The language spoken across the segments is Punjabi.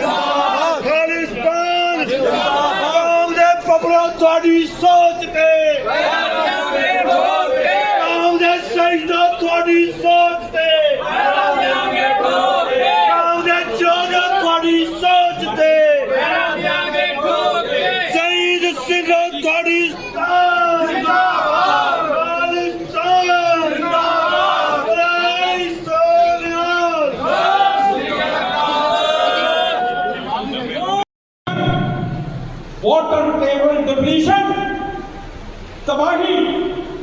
ਖਾਲਿਸਤਾਨ। ਖਾਲਿਸਤਾਨ। ਕੌਮ ਦੇ ਪਪੜੋ ਤੁਹਾਡੀ ਸੋਚ ਤੇ ਕੌਮ ਦੇ ਸ਼ਹੀਦੋ ਤੁਹਾਡੀ ਸੋਚ ਤੇ ਕੌਮ ਦੇ ਜੋਧੋ ਤੁਹਾਡੀ ਸੋਚ ਤੇ ਸ਼ਹੀਦ ਸਿੰਘੋ ਤੁਹਾਡੀ ਸਤਾਨ ਖਾਲਿਸਤਾਨ ਜਿੰਦਾਬਾਦ ਬਰਾਈ ਸੋਨਿਆਲ ਵਾਟਰ ਟੇਬਲ ਡਿਪਲੀਸ਼ਨ ਤਬਾਹੀ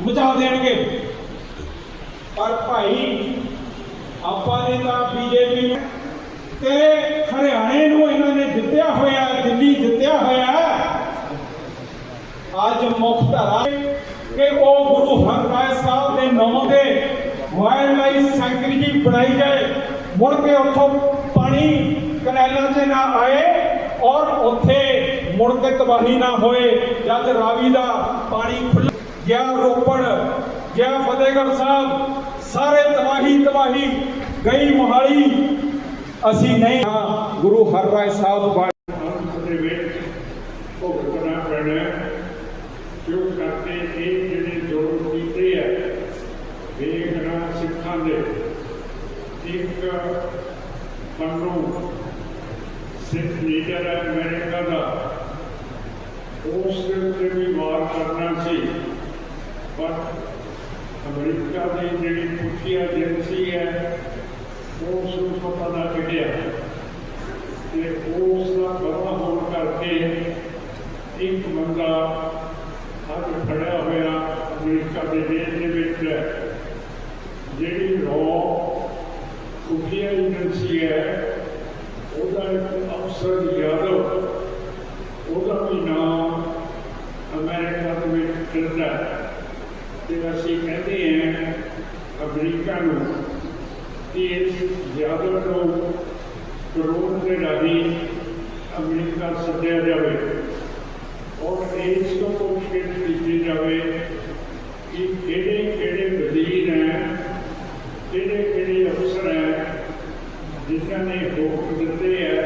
ਮਚਾ ਦੇਣਗੇ। ਪਰ ਭਾਈ, ਆਪਾਂ ਨੇ ਤਾਂ ਬੀਜੇਪੀ ਤੇ ਹਰਿਆਣੇ ਨੂੰ ਇਹਨਾਂ ਨੇ ਜਿੱਤਿਆ ਹੋਇਆ, ਦਿੱਲੀ ਜਿੱਤਿਆ ਹੋਇਆ। ਅੱਜ ਮੁੱਖ ਧਾਰਾ ਕਿ ਉਹ ਗੁਰੂ ਹਰਰਾਏ ਸਾਹਿਬ ਦੇ ਨਾਮ ਤੇ ਵਾਈਲਡ ਲਾਈਫ ਸੈਂਚੁਰੀ ਬਣਾਈ ਜਾਏ। ਮੁੜ ਕੇ ਉੱਥੋਂ ਪਾਣੀ ਕਨੈਲਾਂ 'ਚ ਨਾ ਆਏ ਔਰ ਉੱਥੇ ਮੁੜ ਕੇ ਤਬਾਹੀ ਨਾ ਹੋਏ, ਜਦ ਰਾਵੀ ਦਾ ਪਾਣੀ ਖੁੱਲ੍ਹ ਗਿਆ ਰੋਪੜ, ਗਿਆ ਫਤਿਹਗੜ੍ਹ ਸਾਹਿਬ, ਸਾਰੇ ਤਬਾਹੀ ਤਬਾਹੀ, ਗਈ ਮੋਹਾਲੀ ਅਸੀਂ ਨਹੀਂ ਹਾਂ, ਗੁਰੂ ਹਰਰਾਏ ਸਾਹਿਬ ਬਣ ਦੇ ਵਿੱਚ ਭੁਗਤਣਾ ਪੈਣਾ ਹੈ। ਕਿਉਂ ਇਹ ਜਿਹੜੇ ਜੋੜ ਕੀਤੇ ਆ ਵੇਖਣਾ ਸਿੱਖਾਂ ਦੇ ਇੱਕ ਪੰਨੂ ਸਿੱਖ ਲੀਡਰ ਹੈ ਅਮਰੀਕਾ ਦਾ ਉਸ ਦੇ ਉੱਤੇ ਵੀ ਵਾਰ ਕਰਨਾ ਸੀ। ਪਰ ਅਮਰੀਕਾ ਦੀ ਜਿਹੜੀ ਖੁਫੀਆ ਏਜੰਸੀ ਹੈ, ਉਸ ਨੂੰ ਪਤਾ ਲੱਗਿਆ ਤੇ ਉਸ ਦਾ ਪਤਾ ਹੋਣ ਕਰਕੇ ਇੱਕ ਬੰਦਾ ਅੱਜ ਫੜਿਆ ਹੋਇਆ ਅਮਰੀਕਾ ਦੇ ਦੇਸ਼ ਦੇ ਵਿੱਚ ਜਿਹੜੀ ਰੋ ਖੁਫੀਆ ਏਜੰਸੀ ਹੈ, ਉਹਦਾ ਇੱਕ ਅਫਸਰ ਯਾਦਵ ਉਹਦਾ ਵੀ ਨਾਮ ਅਮਰੀਕਾ ਦੇ ਵਿੱਚ ਫਿਰਦਾ ਹੈ ਤੇ ਅਸੀਂ ਕਹਿੰਦੇ ਹਾਂ ਅਮਰੀਕਾ ਨੂੰ ਕਿ ਇਸ ਯਾਦਵ ਨੂੰ ਕਾਨੂੰਨ ਦੇ ਰਾਹੀਂ ਅਮਰੀਕਾ ਸੱਦਿਆ ਜਾਵੇ ਔਰ ਇਸ ਤੋਂ ਪੁੱਛਗਿੱਛ ਕੀਤੀ ਜਾਵੇ ਕਿ ਕਿਹੜੇ ਕਿਹੜੇ ਵਜ਼ੀਰ ਹੈ, ਕਿਹੜੇ ਕਿਹੜੇ ਅਫਸਰ ਹੈ, ਜਿਨ੍ਹਾਂ ਨੇ ਹੁਕਮ ਦਿੱਤੇ ਹੈ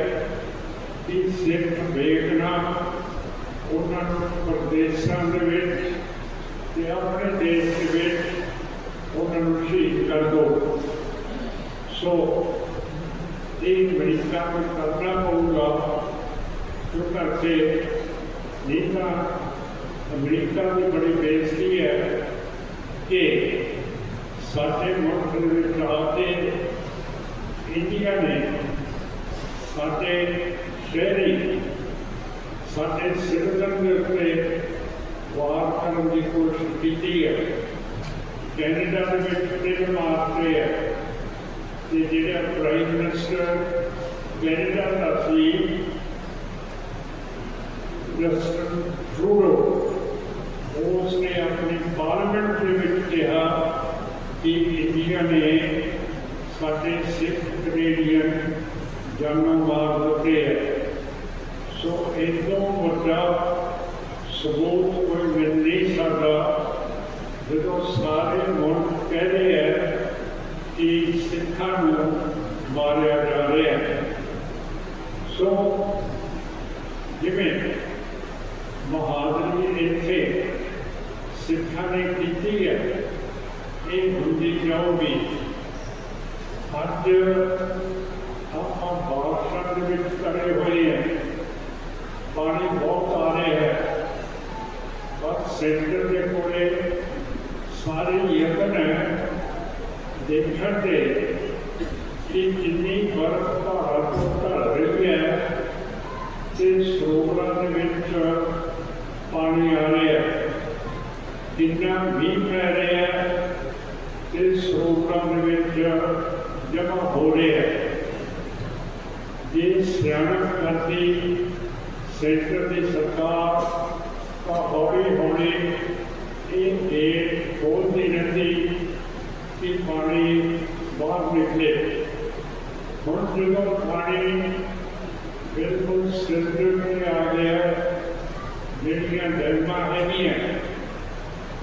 ਕਿ ਸਿੱਖ ਵੇਖਣਾ ਉਹਨਾਂ ਨੂੰ ਪ੍ਰਦੇਸ਼ਾਂ ਦੇ ਵਿੱਚ ਤੇ ਆਪਣੇ ਦੇਸ਼ ਦੇ ਵਿੱਚ ਉਹਨਾਂ ਨੂੰ ਸ਼ਹੀਦ ਕਰ ਦਿਓ। ਸੋ ਇਹ ਅਮਰੀਕਾ ਨੂੰ ਕਰਨਾ ਪਊਗਾ ਅਮਰੀਕਾ ਦੀ ਬੜੀ ਬੇਇੱਜ਼ਤੀ ਹੈ ਕਿ ਸਾਡੇ ਮੁਲਕ ਦੇ ਵਿੱਚ ਆ ਇੰਡੀਆ ਨੇ ਸਾਡੇ ਸ਼ਹਿਰੀ, ਸਾਡੇ ਸਿਟੀਜ਼ਨ ਦੇ ਉੱਤੇ ਵਾਰ ਕਰਨ ਦੀ ਕੋਸ਼ਿਸ਼ ਕੀਤੀ ਹੈ। ਕੈਨੇਡਾ ਦੇ ਵਿੱਚ ਤਿੰਨ ਮਾਰਤੇ ਹੈ। ਤੇ ਜਿਹੜਾ ਪ੍ਰਾਈਮ ਮਿਨਿਸਟਰ ਕੈਨੇਡਾ ਦਾ ਸੀ ਜਸਟਨ ਟਰੂਡੋ ਉਸ ਨੇ ਆਪਣੀ ਪਾਰਲੀਮੈਂਟ ਦੇ ਵਿੱਚ ਕਿਹਾ ਕਿ ਇੰਡੀਆ ਨੇ ਸਾਡੇ ਸਿੱਖ ਕੈਨੇਡੀਅਨ ਜਾਨਾਂ ਮਾਰ ਦਿੱਤੇ ਹੈ ਸੋ ਇਦੋਂ ਵੱਡਾ ਸਬੂਤ ਕੋਈ ਮਿਲ ਨਹੀਂ ਸਕਦਾ ਜਦੋਂ ਸਾਰੇ ਮੁਲਕ ਕਹਿੰਦੇ ਹੈ ਕਿ ਸਿੱਖਾਂ ਮਾਰਿਆ ਜਾ ਰਿਹਾ ਸੋ, ਜਿਵੇਂ ਮਹਾਦਰੀ ਇੱਥੇ ਸਿੱਖਾਂ ਨੇ ਕੀਤੀ ਹੈ, ਇਹ ਹੁੰਦੀ ਜਾਊਗੀ ਅੱਜ ਆਪਾਂ ਬਾਦਸ਼ਾਹ ਦੇ ਵਿੱਚ ਕਰੇ ਹੋਏ ਹੈ। ਪਾਣੀ ਬਹੁਤ ਆ ਰਿਹਾ ਹੈ। ਪਰ ਸੈਂਟਰ ਦੇ ਕੋਲੇ ਸਾਰੇ ਯਤਨ ਦੇਖਣ ਦੇ ਕਿ ਜਿੰਨੀ ਬਰਫ਼ ਭਾਰਤ ਧਰ ਰਹੀ ਹੈ, ਤੇ ਸਰੋਵਰਾਂ ਦੇ ਵਿੱਚ ਪਾਣੀ ਆ ਰਿਹਾ ਜਿੰਨਾ ਮੀਂਹ ਪੈ ਰਿਹਾ ਤੇ ਸਰੋਵਰਾਂ ਦੇ ਵਿੱਚ ਜਮਾ ਹੋ ਰਿਹਾ ਜੇ ਸਿਆਣਪ ਕਰਦੀ, ਸੈਂਟਰ ਦੀ ਸਰਕਾਰ ਤਾਂ ਹੌਲੀ ਹੌਲੀ ਇਹ ਗੇਟ ਖੋਲਦੀ ਰਹਿੰਦੀ ਕਿ ਪਾਣੀ ਬਾਹਰ ਨਿਕਲੇ। ਹੁਣ ਜਦੋਂ ਪਾਣੀ ਬਿਲਕੁਲ ਸਿਰ ਦੇ ਆ ਗਿਆ ਜਿਹੜੀਆਂ ਡੈਮਾਂ ਹੈਗੀਆਂ,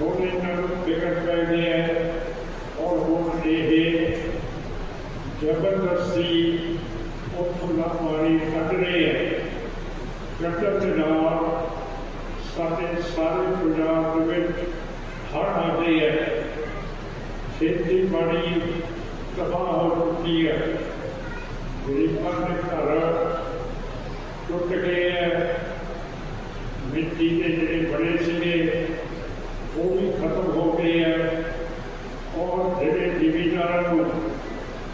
ਹੁਣ ਇਹਨਾਂ ਨੂੰ ਟਿਕਟ ਪੈ ਗਿਆ ਹੈ। ਔਰ ਹੁਣ ਇਹ ਜ਼ਬਰਦਸਤੀ ਉੱਥੋਂ ਦਾ ਪਾਣੀ ਕੱਢ ਰਹੇ ਹੈ। ਕੱਢਣ ਦੇ ਨਾਲ ਸਾਡੇ ਸਾਰੇ ਪੰਜਾਬ ਦੇ ਵਿੱਚ ਹੜ੍ਹ ਆ ਗਏ ਹੈ ਖੇਤੀਬਾੜੀ ਤਬਾਹ ਹੋ ਚੁੱਕੀ ਹੈ। ਗਰੀਬਾਂ ਦੇ ਘਰ ਟੁੱਟ ਗਏ ਹੈ ਮਿੱਟੀ ਦੇ ਜਿਹੜੇ ਬਣੇ ਸੀਗੇ, ਉਹ ਵੀ ਖਤਮ ਹੋ ਗਏ ਹੈ ਔਰ ਜਿਹੜੇ ਜ਼ਿਮੀਦਾਰਾਂ ਨੂੰ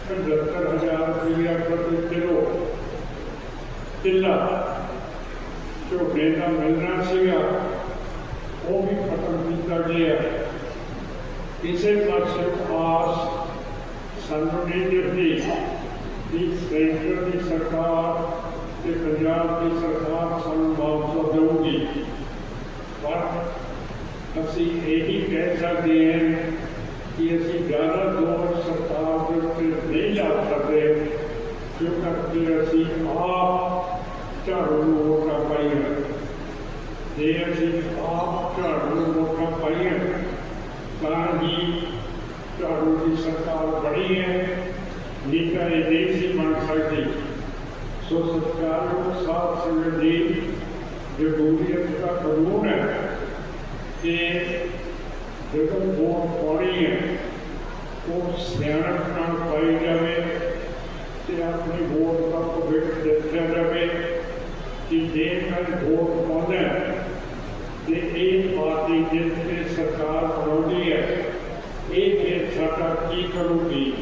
75000 ਰੁਪਇਆ ਪ੍ਰਤੀ ਕਿਲੋ ਕਿੱਲਾ ਝੋਨੇ ਦਾ ਮਿਲਣਾ ਸੀਗਾ, ਉਹ ਵੀ ਖਤਮ ਕੀਤਾ ਗਿਆ। ਕਿਸੇ ਪਾਸੇ ਆਸ ਸਾਨੂੰ ਨਹੀਂ ਦਿਖਦੀ ਕਿ ਸੈਂਟਰ ਦੀ ਸਰਕਾਰ ਤੇ ਪੰਜਾਬ ਦੀ ਸਰਕਾਰ ਸਾਨੂੰ ਮੁਆਵਜ਼ਾ ਦੇਊਗੀ ਪਰ ਅਸੀਂ ਇਹੀ ਕਹਿ ਸਕਦੇ ਹਾਂ ਕਿ ਅਸੀਂ ਜ਼ਿਆਦਾ ਦੋਰ ਸਰਕਾਰ ਦੇ ਉੱਤੇ ਨਹੀਂ ਲਾ ਸਕਦੇ ਕਿਉਂਕਿ ਅਸੀਂ ਆਪ ਝਾੜੂ ਨੂੰ ਵੋਟਾਂ ਪਾਈਆਂ ਜੇ ਅਸੀਂ ਆਪ ਝਾੜੂ ਨੂੰ ਵੋਟਾਂ ਪਾਈਆਂ ਤਾਂ ਹੀ ਝਾੜੂ ਦੀ ਸਰਕਾਰ ਬਣੀ ਹੈ ਨਹੀਂ ਤਾਂ ਇਹ ਨਹੀਂ ਸੀ ਬਣ ਸੋ ਸਰਕਾਰ ਨੂੰ ਸਾਥ ਸੰਗਤ ਦੀ ਜਮਹੂਰੀਅਤ ਦਾ ਕਾਨੂੰਨ ਹੈ ਕਿ ਜਦੋਂ ਵੋਟ ਪਾਉਣੀ ਹੈ, ਉਹ ਸਿਆਣਪ ਨਾਲ ਪਾਈ ਜਾਵੇ ਤੇ ਆਪਣੀ ਵੋਟ ਦਾ ਭਵਿੱਖ ਦੇਖਿਆ ਜਾਵੇ ਕਿ ਜੇ ਮੈਂ ਵੋਟ ਪਾਉਂਦਾ ਹੈ ਤੇ ਇਹ ਪਾਰਟੀ ਜਿੱਤ ਕੇ ਸਰਕਾਰ ਬਣਾਉਂਦੀ ਹੈ, ਇਹ ਫਿਰ ਸਾਡਾ ਕੀ ਕਰੂਗੀ?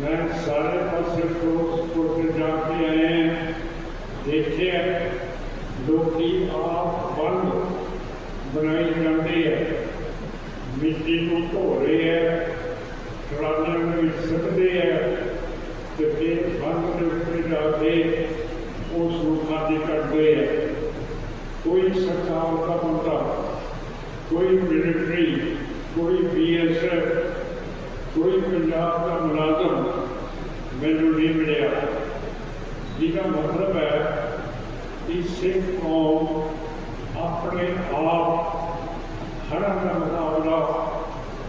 ਮੈਂ ਸਾਰੇ ਪਾਸੇ ਫਿਰੋਜ਼ਪੁਰ ਤੇ ਜਾ ਕੇ ਆਏ ਹਾਂ। ਦੇਖਿਆ ਲੋਕੀ ਆਪ ਬੰਦ ਬਣਾਈ ਜਾਂਦੇ ਹੈ ਮਿੱਟੀ ਨੂੰ ਧੋ ਰਹੇ ਹੈ ਟਰਾਲੀਆਂ ਦੇ ਵਿੱਚ ਸੁੱਟਦੇ ਹੈ ਤੇ ਫਿਰ ਬੰਦ ਦੇ ਉੱਤੇ ਜਾ ਕੇ ਉਸ ਨੂੰ ਖਾਲੀ ਕਰਦੇ ਹੈ ਕੋਈ ਸਰਕਾਰ ਦਾ ਬੰਦਾ ਕੋਈ ਮਿਲਟਰੀ ਕੋਈ ਬੀਐਸਐਫ ਕੋਈ ਪੰਜਾਬ ਦਾ ਮੁਲਾਜ਼ਮ ਮੈਨੂੰ ਨਹੀਂ ਮਿਲਿਆ ਜਿਹਦਾ ਮਤਲਬ ਹੈ ਕਿ ਸਿੱਖ ਕੌਮ ਆਪਣੇ ਆਪ ਹਰਾਂ ਦਾ ਮੁਕਾਬਲਾ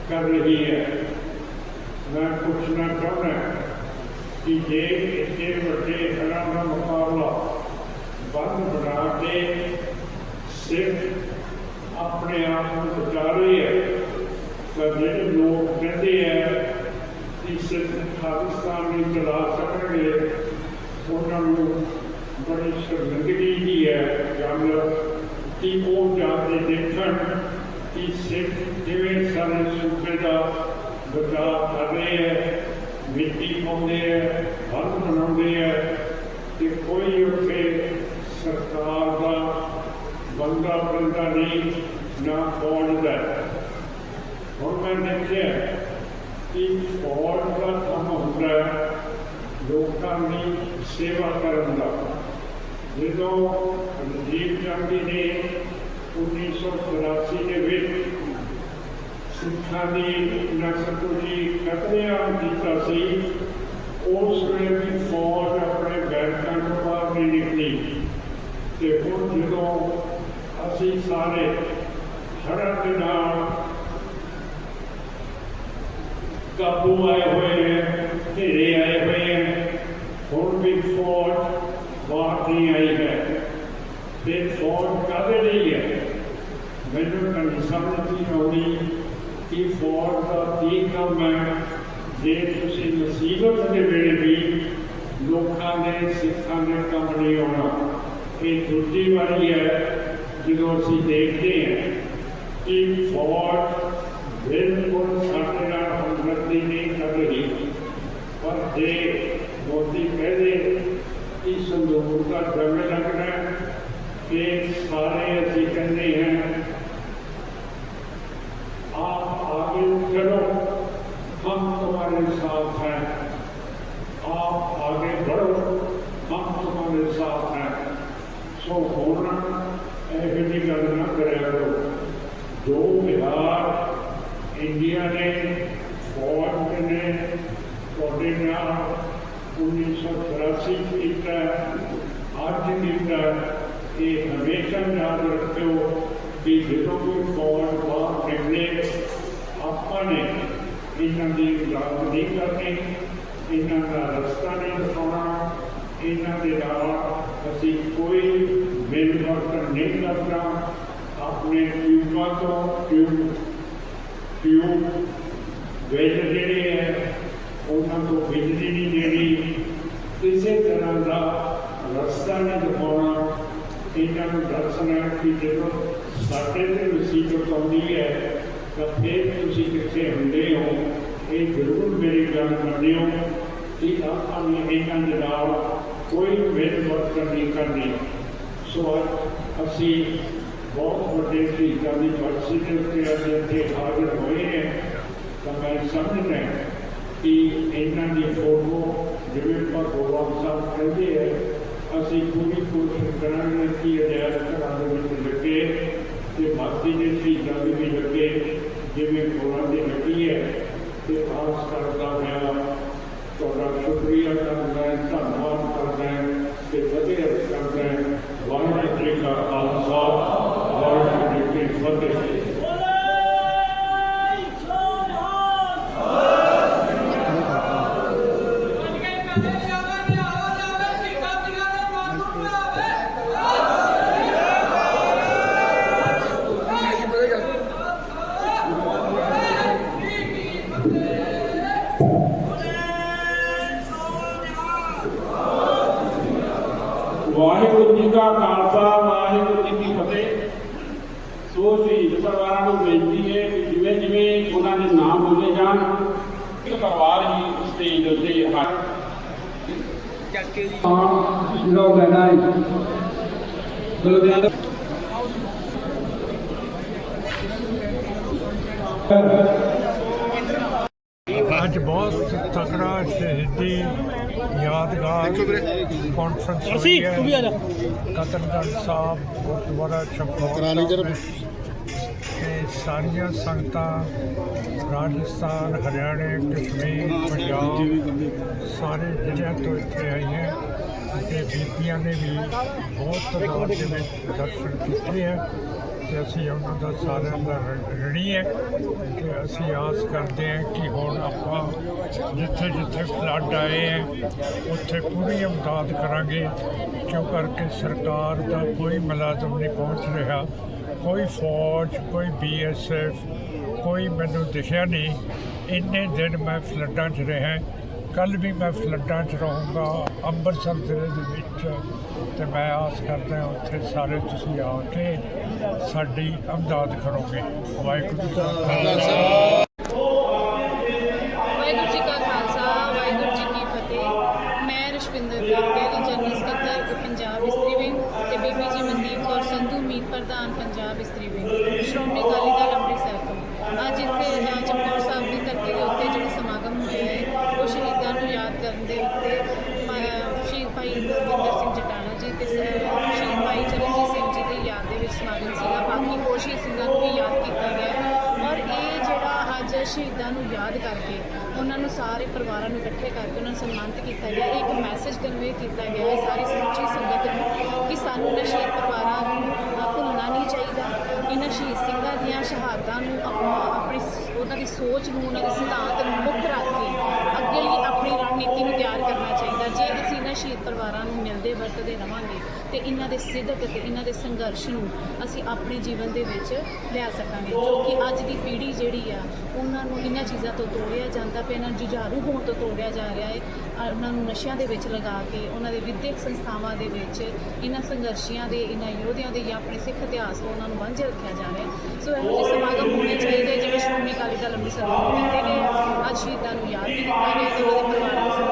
ਕਰ ਰਹੀ ਹੈ ਮੈਂ ਪੁੱਛਣਾ ਚਾਹੁੰਦਾ ਕਿ ਜੇ ਇੱਥੇ ਵੱਡੇ ਹਰਾਂ ਦਾ ਮੁਕਾਬਲਾ ਬੰਦ ਬਣਾ ਕੇ ਸਿਰਫ ਆਪਣੇ ਆਪ ਨੂੰ ਬਚਾ ਰਹੀ ਹੈ ਤਾਂ ਜਿਹੜੇ ਲੋਕ ਕਹਿੰਦੇ ਹੈ ਕਿ ਸਿਰਫ ਖਾਲਿਸਤਾਨ ਨਹੀਂ ਚਲਾ ਸਕਣਗੇ ਉਹਨਾਂ ਨੂੰ ਬੜੀ ਸ਼ਰਮਿੰਦਗੀ ਦੀ ਹੈ ਗੱਲ ਕਿ ਉਹ ਜਾ ਕੇ ਦੇਖਣ ਕਿ ਸਿੱਖ ਜਿਵੇਂ ਸਾਰੇ ਸੂਬੇ ਦਾ ਬਚਾਅ ਕਰ ਰਹੇ ਹੈ ਮਿੱਟੀ ਪਾਉਂਦੇ ਹੈ ਬੰਦ ਬਣਾਉਂਦੇ ਹੈ ਕਿ ਕੋਈ ਉੱਥੇ ਸਰਕਾਰ ਦਾ ਬੰਦਾ ਬੰਦਾ ਨਹੀਂ ਨਾ ਪਹੁੰਚਦਾ ਹੈ। ਹੁਣ ਮੈਂ ਦੇਖਿਆ ਕਿ ਫੌਜ ਦਾ ਕੰਮ ਹੁੰਦਾ ਹੈ, ਲੋਕਾਂ ਦੀ ਸੇਵਾ ਕਰਨ ਦਾ। ਜਦੋਂ ਰਜੀਵ ਗਾਂਧੀ ਨੇ 1984 ਦੇ ਵਿੱਚ ਸਿੱਖਾਂ ਦੀ ਨਸਲਕੁਸ਼ੀ ਕਤਲੇਆਮ ਕੀਤਾ ਸੀ, ਉਸ ਵੇਲੇ ਵੀ ਫੌਜ ਆਪਣੇ ਬੈਂਕਾਂ ਤੋਂ ਬਾਹਰ ਨਹੀਂ ਨਿਕਲੀ। ਤੇ ਹੁਣ ਜਦੋਂ ਅਸੀਂ ਸਾਰੇ ਹੜ੍ਹਾਂ ਦੇ ਨਾਲ ਕਾਬੂ ਆਏ ਹੋਏ ਹੈ ਘੇਰੇ ਆਏ ਹੋਏ ਹੈ ਹੁਣ ਵੀ ਫੌਜ ਬਾਹਰ ਨਹੀਂ ਆਈ ਹੈ। ਤੇ ਫੌਜ ਕਾਹਦੇ ਲਈ ਹੈ? ਮੈਨੂੰ ਤਾਂ ਸਮਝ ਨਹੀਂ ਆਉਂਦੀ ਕਿ ਫੌਜ ਦਾ ਕੀ ਕੰਮ ਹੈ। ਜੇ ਤੁਸੀਂ ਮੁਸੀਬਤ ਦੇ ਵੇਲੇ ਵੀ ਲੋਕਾਂ ਦੇ, ਸਿੱਖਾਂ ਦੇ ਕੰਮ ਨਹੀਂ ਆਉਣਾ, ਇਹ ਦੂਜੀ ਵਾਰੀ ਹੈ ਜਦੋਂ ਅਸੀਂ ਦੇਖਦੇ ਹਾਂ ਕਿ ਫੌਜ ਬਿਲਕੁਲ ਦੇ ਮੋਦੀ اس ਕਿ کا ਦਾ لگنا ہے کہ سارے ਅਸੀਂ ਕਹਿੰਦੇ ہیں آپ آگے چلو ہم تمہارے ساتھ ہیں آپ آگے بڑھو ہم تمہارے ساتھ ہیں سو ہونا ایسی گل نہ کرے کرو جو بہار انڈیا نے فوج نے ਤੁਹਾਡੇ ਨਾਲ 1983 ਕੀਤਾ ਅੱਜ ਕੀਤਾ ਇਹ ਹਮੇਸ਼ਾ ਯਾਦ ਰੱਖਿਓ ਕਿ ਜਦੋਂ ਕੋਈ ਫੌਜ ਬਾਹਰ ਨਿਕਲੇ, ਆਪਾਂ ਨੇ ਇਹਨਾਂ ਦੀ ਗੱਲ ਨਹੀਂ ਕਰਨੀ, ਇਹਨਾਂ ਦਾ ਰਸਤਾ ਨਹੀਂ ਦਿਖਾਉਣਾ, ਇਹਨਾਂ ਦੇ ਨਾਲ ਅਸੀਂ ਕੋਈ ਮੇਲ ਵਰਤਨ ਨਹੀਂ ਕਰਨਾ, ਆਪਣੇ ਟਿਊਬਾਂ ਤੋਂ ਟਿਊਬ ਟਿਊਬ ਵੇਲ ਜਿਹੜੇ ਉਹਨਾਂ ਤੋਂ ਬਿਜਲੀ ਨਹੀਂ ਦੇਣੀ ਕਿਸੇ ਤਰ੍ਹਾਂ ਦਾ ਰਸਤਾ ਨਹੀਂ ਦਿਖਾਉਣਾ, ਇਹਨਾਂ ਨੂੰ ਦੱਸਣਾ ਕਿ ਜਦੋਂ ਸਾਡੇ ਤੇ ਮੁਸੀਬਤ ਆਉਂਦੀ ਹੈ, ਤਾਂ ਫਿਰ ਤੁਸੀਂ ਕਿੱਥੇ ਹੁੰਦੇ ਹੋ? ਇਹ ਜ਼ਰੂਰ ਮੇਰੀ ਗੱਲ ਮੰਨਿਓ ਕਿ ਆਪਾਂ ਨੇ ਇਹਨਾਂ ਦੇ ਨਾਲ ਕੋਈ ਵੇਦ ਨਹੀਂ ਕਰਨੀ। ਸੋ ਅੱਜ ਅਸੀਂ ਬਹੁਤ ਵੱਡੇ ਸ਼ਹੀਦਾਂ ਦੀ ਬਰਸੀ ਦੇ ਉੱਤੇ ਅੱਜ ਇੱਥੇ ਹਾਜ਼ਰ ਹੋਏ ਹਾਂ। ਤਾਂ ਮੈਂ ਸਮਝਦਾ ਕਿ ਇਹਨਾਂ ਦੀ ਫੋਟੋ ਜਿਵੇਂ ਭਗਵਾਨ ਸਾਹਿਬ ਕਹਿੰਦੇ ਹੈ ਅਸੀਂ ਪੂਰੀ ਕੋਸ਼ਿਸ਼ ਕਰਾਂਗੇ ਕਿ ਅਜਾਇਬ ਘਰਾਂ ਦੇ ਵਿੱਚ ਲੱਗੇ ਤੇ ਬਾਕੀ ਦੇ ਸ਼ਹੀਦਾਂ ਦੇ ਵੀ ਲੱਗੇ, ਜਿਵੇਂ ਕੋਰਾਂ ਦੀ ਲੱਗੀ ਹੈ। ਤੇ ਆਸ ਕਰਦਾ ਮੈਂ ਤੁਹਾਡਾ ਸ਼ੁਕਰੀਆ ਕਰਦਾ ਹਾਂ, ਧੰਨਵਾਦ ਕਰਦਾ ਹਾਂ ਤੇ ਵਧੀਆ ਕਰਦਾ ਹਾਂ। ਵਾਹਿਗੁਰੂ ਜੀ ਕਾ ਖਾਲਸਾ, ਵਾਹਿਗੁਰੂ ਜੀ ਕੀ ਫਤਿਹ ਵਾਹਿਗੁਰੂ ਜੀ ਕਾ ਖਾਲਸਾ ਵਾਹਿਗੁਰੂ ਜੀ ਕੀ ਫਤਿਹ ਸੋ ਸ਼ਹੀਦ ਪਰਿਵਾਰਾਂ ਨੂੰ ਬੇਨਤੀ ਹੈ ਕਿ ਜਿਵੇਂ ਜਿਵੇਂ ਉਹਨਾਂ ਦੇ ਨਾਮ ਬੋਲੇ ਜਾਣ ਇੱਕ ਪਰਿਵਾਰ ਹੀ ਸਟੇਜ ਦੇ ਉੱਤੇ ਹਾਂ ਜਿਹੜਾ ਲੈਣਾ ਹੈ ਬਲਵਿੰਦਰ ਅੱਜ ਬਹੁਤ ਤਕੜਾ ਸ਼ਹੀਦੀ ਯਾਦਗਾਰ ਕਾਨਫਰੰਸ ਹੋਈ ਹੈ ਤੂੰ ਵੀ ਆ ਜਾ। ਕਤਲਗੜ੍ਹ ਸਾਹਿਬ ਗੁਰਦੁਆਰਾ ਚਮਕੌਰ ਤੇ ਸਾਰੀਆਂ ਸੰਗਤਾਂ, ਰਾਜਸਥਾਨ, ਹਰਿਆਣੇ, ਕਸ਼ਮੀਰ, ਪੰਜਾਬ, ਸਾਰੇ ਜ਼ਿਲ੍ਹਿਆਂ ਤੋਂ ਇੱਥੇ ਆਈਆਂ ਤੇ ਬੀਬੀਆਂ ਨੇ ਵੀ ਬਹੁਤ ਤਾਦਾਦ ਦੇ ਵਿੱਚ ਦਰਸ਼ਨ ਕੀਤੇ ਹੈ ਤੇ ਅਸੀਂ ਉਹਨਾਂ ਦਾ ਸਾਰਿਆਂ ਦਾ ਰ- ਰਣੀ ਹੈ ਤੇ ਅਸੀਂ ਆਸ ਕਰਦੇ ਹਾਂ ਕਿ ਹੁਣ ਆਪਾਂ ਜਿੱਥੇ ਜਿੱਥੇ ਫਲੱਡ ਆਏ ਹੈ, ਉੱਥੇ ਪੂਰੀ ਇਮਦਾਦ ਕਰਾਂਗੇ ਕਿਉਂ ਕਰਕੇ ਸਰਕਾਰ ਦਾ ਕੋਈ ਮੁਲਾਜ਼ਮ ਨਹੀਂ ਪਹੁੰਚ ਰਿਹਾ। ਕੋਈ ਫੌਜ, ਕੋਈ ਬੀਐਸਐਫ ਕੋਈ ਮੈਨੂੰ ਦਿਖਿਆ ਨਹੀਂ। ਇੰਨੇ ਦਿਨ ਮੈਂ ਫਲੱਡਾਂ 'ਚ ਰਿਹਾ। ਕੱਲ ਵੀ ਮੈਂ ਫਲੱਡਾਂ 'ਚ ਰਹੂੰਗਾ, ਅੰਮ੍ਰਿਤਸਰ ਜ਼ਿਲ੍ਹੇ ਦੇ ਵਿੱਚ। ਤੇ ਮੈਂ ਆਸ ਕਰਦਾ ਉੱਥੇ ਸਾਰੇ ਤੁਸੀਂ ਆ ਕੇ ਸਾਡੀ ਅਮਦਾਦ ਕਰੋਗੇ। ਵਾਹਿਗੁਰੂ ਜੀ ਕਾ ਖਾਲਸਾ ਵਾਹਿਗੁਰੂ ਜੀ ਕਾ ਖਾਲਸਾ ਵਾਹਿਗੁਰੂ ਜੀ ਕੀ ਫਤਿਹ ਮੈਂ ਰਸ਼ਪਿੰਦਰ ਕੌਰ ਗਿੱਲ ਜਨਰਲ ਸਕੱਤਰ ਪੰਜਾਬ ਇਸਤਰੀ ਵਿੰਗ ਤੇ ਬੀਬੀ ਜੀ ਮਨਦੀਪ ਕੌਰ ਸੰਧੂ ਮੀਤ ਪ੍ਰਧਾਨ ਪੰਜਾਬ ਇਸਤਰੀ ਵਿੰਗ ਸ਼੍ਰੋਮਣੀ ਅਕਾਲੀ ਦਲ ਅੰਮ੍ਰਿਤਸਰ ਤੋਂ ਅੱਜ ਇੱਥੇ ਅ, ਚਮਕੌਰ ਸਾਹਿਬ ਦੀ ਧਰਤੀ ਦੇ ਉੱਤੇ ਜਿਹੜਾ ਸਮਾਗਮ ਹੋਇਆ ਹੈ ਉਹ ਸ਼ਹੀਦਾਂ ਨੂੰ ਯਾਦ ਕਰਨ ਸ਼ਹੀਦ ਭਾਈ ਗੁਰਵਿੰਦਰ ਸਿੰਘ ਜਟਾਣਾ ਜੀ ਤੇ ਸ਼ਹੀਦ ਭਾਈ ਚਰਨਜੀਤ ਸਿੰਘ ਜੀ ਦੀ ਯਾਦ ਦੇ ਵਿੱਚ ਸਮਾਗਮ ਸੀਗਾ। ਬਾਕੀ ਹੋਰ ਸ਼ਹੀਦ ਸਿੰਘਾਂ ਨੂੰ ਵੀ ਯਾਦ ਕੀਤਾ ਗਿਆ ਔਰ ਇਹ ਜਿਹੜਾ ਅੱਜ ਸ਼ਹੀਦਾਂ ਨੂੰ ਯਾਦ ਕਰਕੇ ਉਹਨਾਂ ਨੂੰ ਸਾਰੇ ਪਰਿਵਾਰਾਂ ਨੂੰ ਇਕੱਠੇ ਕਰਕੇ ਉਹਨਾਂ ਨੂੰ ਸਨਮਾਨਿਤ ਕੀਤਾ ਗਿਆ। ਇਹ ਇੱਕ ਮੈਸੇਜ ਕਨਵੇ ਕੀਤਾ ਗਿਆ ਹੈ ਸਾਰੀ ਸਮੁੱਚੀ ਸੰਗਤ ਨੂੰ ਕਿ ਸਾਨੂੰ ਇਹਨਾਂ ਸ਼ਹੀਦ ਪਰਿਵਾਰਾਂ ਨੂੰ ਭੁੱਲਣਾ ਨਹੀਂ ਚਾਹੀਦਾ ਇਹਨਾਂ ਸ਼ਹੀਦ ਸਿੰਘਾਂ ਦੀਆਂ ਸ਼ਹਾਦਤਾਂ ਨੂੰ ਆਪਣੀ ਉਹਨਾਂ ਦੀ ਸੋਚ ਨੂੰ, ਉਹਨਾਂ ਦੇ ਸਿਧਾਂਤ ਨੂੰ ਮੁੱਖ ਰੱਖ ਕੇ ਅੱਗੇ ਲਈ ਨੀਤੀ ਨੂੰ ਤਿਆਰ ਕਰਨਾ ਚਾਹੀਦਾ। ਜੇ ਅਸੀਂ ਇਹਨਾਂ ਸ਼ਹੀਦ ਪਰਿਵਾਰਾਂ ਨੂੰ ਮਿਲਦੇ ਵਰਤਦੇ ਰਵਾਂਗੇ, ਤੇ ਇਹਨਾਂ ਦੇ ਸਿੱਧਕ ਤੇ ਇਹਨਾਂ ਦੇ ਸੰਘਰਸ਼ ਨੂੰ ਅਸੀਂ ਆਪਣੇ ਜੀਵਨ ਦੇ ਵਿੱਚ ਲਿਆ ਸਕਾਂਗੇ। ਜੋ ਕਿ ਅੱਜ ਦੀ ਪੀੜ੍ਹੀ ਜਿਹੜੀ ਆ, ਉਹਨਾਂ ਨੂੰ ਇਹਨਾਂ ਚੀਜ਼ਾਂ ਤੋਂ ਤੋੜਿਆ ਜਾਂਦਾ ਪਿਆ, ਇਹਨਾਂ ਨੂੰ ਜੁਝਾਰੂ ਹੋਣ ਤੋਂ ਤੋੜਿਆ ਜਾ ਰਿਹਾ ਹੈ ਉਹਨਾਂ ਨੂੰ ਨਸ਼ਿਆਂ ਦੇ ਵਿੱਚ ਲਗਾ ਕੇ, ਉਹਨਾਂ ਦੇ ਵਿਦਿਅਕ ਸੰਸਥਾਵਾਂ ਦੇ ਵਿੱਚ ਇਹਨਾਂ ਸੰਘਰਸ਼ੀਆਂ ਦੇ, ਇਹਨਾਂ ਯੋਧਿਆਂ ਦੇ ਜਾਂ ਆਪਣੇ ਸਿੱਖ ਇਤਿਹਾਸ ਤੋਂ ਉਹਨਾਂ ਨੂੰ ਵਾਂਝੇ ਰੱਖਿਆ ਜਾ ਰਿਹਾ। ਸੋ ਇਹੋ ਜਿਹੇ ਸਮਾਗਮ ਹੋਣੇ ਚਾਹੀਦੇ ਜਿਵੇਂ ਸ਼੍ਰੋਮਣੀ ਅਕਾਲੀ ਦਲ ਅੰਮ੍ਰਿਤਸਰ ਵੱਲੋਂ ਕੀਤੇ ਗਏ ਅੱਜ ਸ਼ਹੀਦਾਂ ਨੂੰ ਯਾਦ ਵੀ ਕੀਤਾ ਗਿਆ ਤੇ ਉਹਨਾਂ ਦੇ ਪਰਿਵਾਰਾਂ ਨੂੰ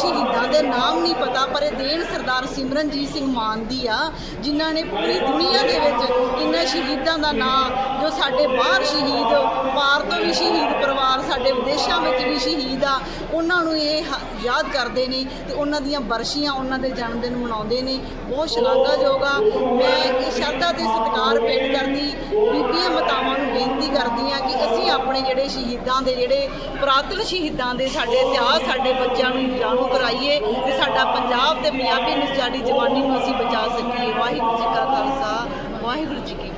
ਸ਼ਹੀਦਾਂ ਦੇ ਨਾਮ ਨਹੀਂ ਪਤਾ, ਪਰ ਇਹ ਦੇਣ ਸਰਦਾਰ ਸਿਮਰਨਜੀਤ ਸਿੰਘ ਮਾਨ ਦੀ ਆ, ਜਿਨ੍ਹਾਂ ਨੇ ਪੂਰੀ ਦੁਨੀਆ ਦੇ ਵਿੱਚ ਇਹਨਾਂ ਸ਼ਹੀਦਾਂ ਦਾ ਨਾਮ ਜੋ ਸਾਡੇ ਬਾਹਰ ਸ਼ਹੀਦ ਪਾਰ ਤੋਂ ਵੀ ਸ਼ਹੀਦ ਪਰਿਵਾਰ, ਸਾਡੇ ਵਿਦੇਸ਼ਾਂ ਵਿੱਚ ਵੀ ਸ਼ਹੀਦ ਆ, ਉਹਨਾਂ ਨੂੰ ਇਹ ਹ- ਯਾਦ ਕਰਦੇ ਨੇ ਤੇ ਉਹਨਾਂ ਦੀਆਂ ਬਰਸ਼ੀਆਂ ਉਹਨਾਂ ਦੇ ਜਨਮ ਦਿਨ ਮਨਾਉਂਦੇ ਨੇ। ਬਹੁਤ ਸ਼ਲਾਘਾਯੋਗ ਆ। ਮੈਂ ਇਹ ਸ਼ਰਧਾ ਤੇ ਸਤਿਕਾਰ ਭੇਟ ਕਰਦੀ, ਬੀਬੀਆਂ ਮਾਤਾਵਾਂ ਨੂੰ ਬੇਨਤੀ ਕਰਦੀ ਆ ਕਿ ਅਸੀਂ ਆਪਣੇ ਜਿਹੜੇ ਸ਼ਹੀਦਾਂ ਦੇ ਜਿਹੜੇ ਪੁਰਾਤਨ ਸ਼ਹੀਦਾਂ ਦੇ ਸਾਡੇ ਇਤਿਹਾਸ, ਸਾਡੇ ਬੱਚਿਆਂ ਨੂੰ ਜਾਣੂ ਕਰਾਈਏ ਤੇ ਸਾਡਾ ਪੰਜਾਬ ਤੇ ਪੰਜਾਬੀ ਨੂੰ ਸਾਡੀ ਜਵਾਨੀ ਨੂੰ ਅਸੀਂ ਬਚਾ ਸਕੀਏ। ਵਾਹਿਗੁਰੂ ਜੀ ਕਾ ਖਾਲਸਾ, ਵਾਹਿਗੁਰੂ ਜੀ ਕੀ